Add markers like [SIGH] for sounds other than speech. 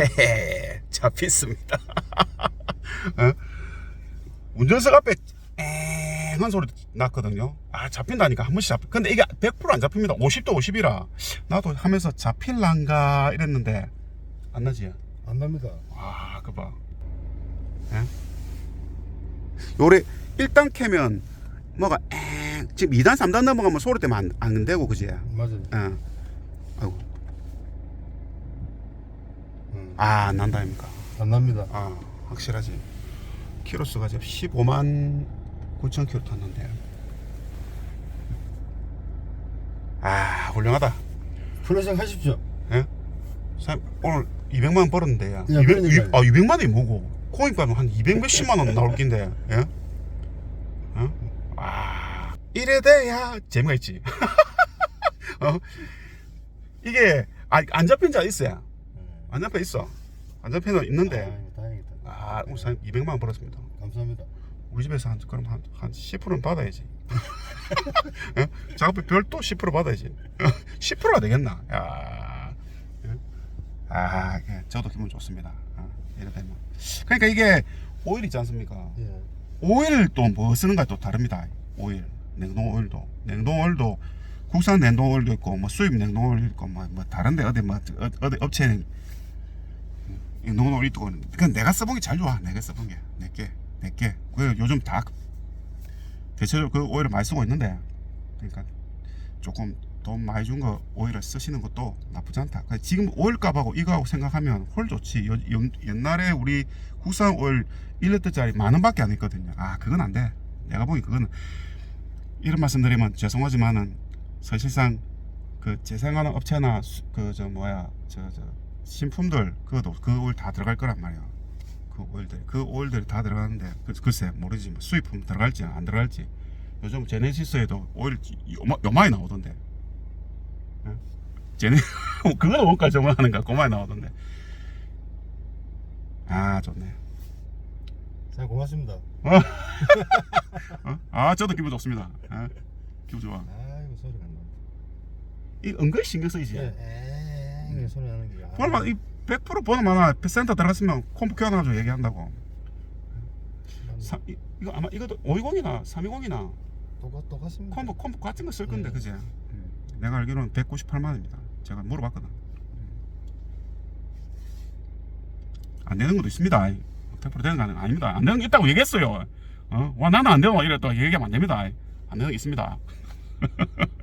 헤헤 [LAUGHS] 잡혔습니다. 어? 운전석 앞에 앵한 소리 났거든요. 아 잡힌다니까 한 번씩 잡. 근데 이게 100%안 잡힙니다. 50도 50이라 나도 하면서 잡힐란가 이랬는데 안 나지. 안 납니다. 아, 그 봐. 예? 요래 1단 캐면 뭐가 엥 지금 2단 3단 넘어가면 소리 때문에 안, 안 되고 그지? 예. 맞아요. 아이고. 음, 아, 안 난다 아닙니까? 안 납니다. 아, 확실하지. 키로수가 지금 15만 9천 킬로 탔는데. 아, 훌륭하다. 플래싱 하십시오. 예? 사- 오늘 200만 원 벌었는데. 야. 야, 200, 그러니까요. 아, 200만 원이 뭐고? 코인 가면 한 200 몇십만 원 나올 낀데. 예? 어? 아, 이래 돼야 재미가 있지. [LAUGHS] 어? 이게 아, 안 잡힌 자 있어요. 안 잡혀 있어. 안 잡혀는 있는데. 아이고, 다행이다. 아, 한 200만 원 벌었습니다. 감사합니다. 우리 집에서 한 그럼 한, 한 10%는 받아야지. 어? 작업비 별도 10% 받아야지. 10%가 되겠나? 야. 예? 아, 예, 저도 기분 좋습니다. 아, 이래 되면. 그러니까 이게 오일 있지 않습니까? 예. 오일 또 뭐 쓰는가 또 다릅니다. 오일, 냉동 오일도, 냉동 오일도 국산 냉동 오일도 있고 뭐 수입 냉동 오일도 있고 뭐, 뭐 다른데 어디 뭐 어- 어디 업체 는 냉동 오일 있고 그건 내가 써본 게 잘 좋아. 내가 써본 게 내게 내게. 그 요즘 다 대체적으로 그 오일을 많이 쓰고 있는데 그러니까 조금 돈 많이 준 거 오일을 쓰시는 것도 나쁘지 않다. 그러니까 지금 오일값하고 이거하고 생각하면 홀 좋지. 요- 요- 옛날에 우리 국산 오일 1리터짜리 만 원밖에 안 했거든요. 아 그건 안 돼. 내가 보기 그거는 이런 말씀드리면 죄송하지만은 사실상 그 재생하는 업체나 그 저 뭐야 저저 신품들 그것도 그 오일 다 들어갈 거란 말이야. 그 오일들 그 오일들이 다 들어가는데 그, 글쎄 모르지 뭐 수입품 들어갈지 안 들어갈지 요즘 제네시스에도 오일 요마, 요마이 나오던데. 예? 제네 [LAUGHS] 그건 원가 정하는가 고마이 나오던데. 아 좋네. 자, 고맙습니다. 어? [LAUGHS] 아 저도 기분 좋습니다. 아, 기분 좋아. 아이고, 소리가 안 나. 이 은근히 신경 쓰이지. 예, 엥, 소리 나는 게. 아, 보면 이100% 번호 많아. 센터 들어갔으면 컴퓨터 켜놔가지고 얘기한다고. 사, 이, 이거 아마 이것도 520이나 320이나 똑같, 똑같습니다. 컴퓨터 컴퓨터 같은 거 쓸 건데 네. 그지? 내가 알기로는 198만 원입니다. 제가 물어봤거든. 안 되는 것도 있습니다. 100% 되는 거 아닙니다. 안 되는 게 있다고 얘기했어요. 어? 와 나는 안 되고 이래 또 얘기하면 안 됩니다. 안 되는 게 있습니다. [LAUGHS]